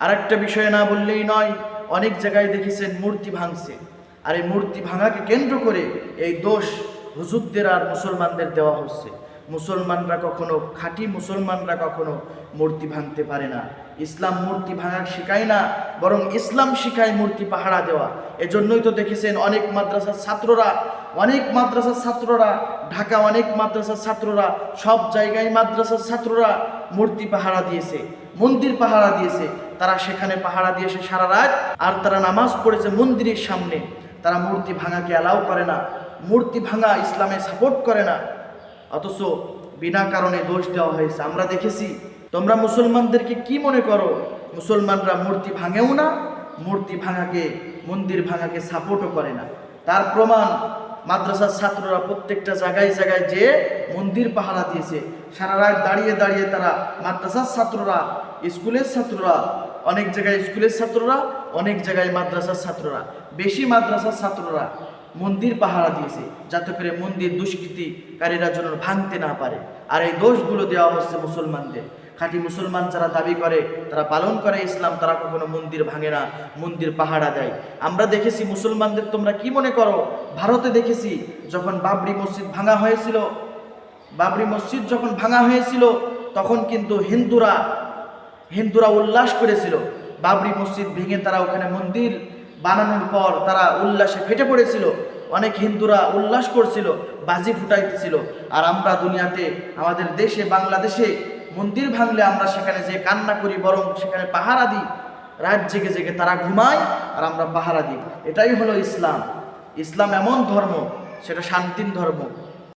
আর একটা বিষয় না বললেই নয়, অনেক জায়গায় দেখেছেন মূর্তি ভাঙছে। আর এই মূর্তি ভাঙাকে কেন্দ্র করে এই দোষ হুজুরদের আর মুসলমানদের দেওয়া হচ্ছে। মুসলমানরা কখনো খাঁটি মুসলমানরা কখনো মূর্তি ভাঙতে পারে না। ইসলাম মূর্তি ভাঙা শেখায় না, বরং ইসলাম শিখায় মূর্তি পাহারা দেওয়া। এজন্যই তো দেখেছেন অনেক মাদ্রাসার ছাত্ররা, অনেক মাদ্রাসার ছাত্ররা, ঢাকা অনেক মাদ্রাসার ছাত্ররা, সব জায়গায় মাদ্রাসার ছাত্ররা মূর্তি পাহারা দিয়েছে, মন্দির পাহারা দিয়েছে। তারা সেখানে পাহারা দিয়েছে সারা রাত আর তারা নামাজ পড়েছে মন্দিরের সামনে। তারা মূর্তি ভাঙাকে অ্যালাউ করে না, মূর্তি ভাঙা ইসলামে সাপোর্ট করে না। অথচ বিনা কারণে দোষ দেওয়া হয়েছে। আমরা দেখেছি, তোমরা মুসলমানদেরকে কি মনে করো? মুসলমানরা মূর্তি ভাঙেও না, মূর্তি ভাঙাকে, মন্দির ভাঙাকে সাপোর্টও করে না। তার প্রমাণ মাদ্রাসার ছাত্ররা প্রত্যেকটা জায়গায় জায়গায় যে মন্দির পাহারা দিয়েছে, সারা রাত দাঁড়িয়ে দাঁড়িয়ে তারা মাদ্রাসার ছাত্ররা, স্কুলের ছাত্ররা, অনেক জায়গায় স্কুলের ছাত্ররা, অনেক জায়গায় মাদ্রাসার ছাত্ররা, বেশি মাদ্রাসার ছাত্ররা মন্দির পাহারা দিয়েছে, যাতে করে মন্দির দুষ্কৃতিকারীরা যেন ভাঙতে না পারে। আর এই দোষগুলো দেওয়া হচ্ছে মুসলমানদের। খাঁটি মুসলমান যারা দাবি করে, তারা পালন করে ইসলাম, তারা কখনো মন্দির ভাঙে না, মন্দির পাহারা দেয়। আমরা দেখেছি মুসলমানদের তোমরা কি মনে করো? ভারতে দেখেছি যখন বাবরি মসজিদ ভাঙা হয়েছিল, বাবরি মসজিদ যখন ভাঙা হয়েছিল, তখন কিন্তু হিন্দুরা হিন্দুরা উল্লাস করেছিল, বাবরি মসজিদ ভেঙে তারা ওখানে মন্দির বানানোর পর তারা উল্লাসে ফেটে পড়েছিল। অনেক হিন্দুরা উল্লাস করছিল, বাজি ফুটাইতেছিল। আর আমরা দুনিয়াতে, আমাদের দেশে, বাংলাদেশে মন্দির ভাঙলে আমরা সেখানে যে কান্না করি, বরং সেখানে পাহারা দিই। রাত জেগে জেগে তারা ঘুমায় আর আমরা পাহারা দিই। এটাই হলো ইসলাম। ইসলাম এমন ধর্ম, সেটা শান্তির ধর্ম।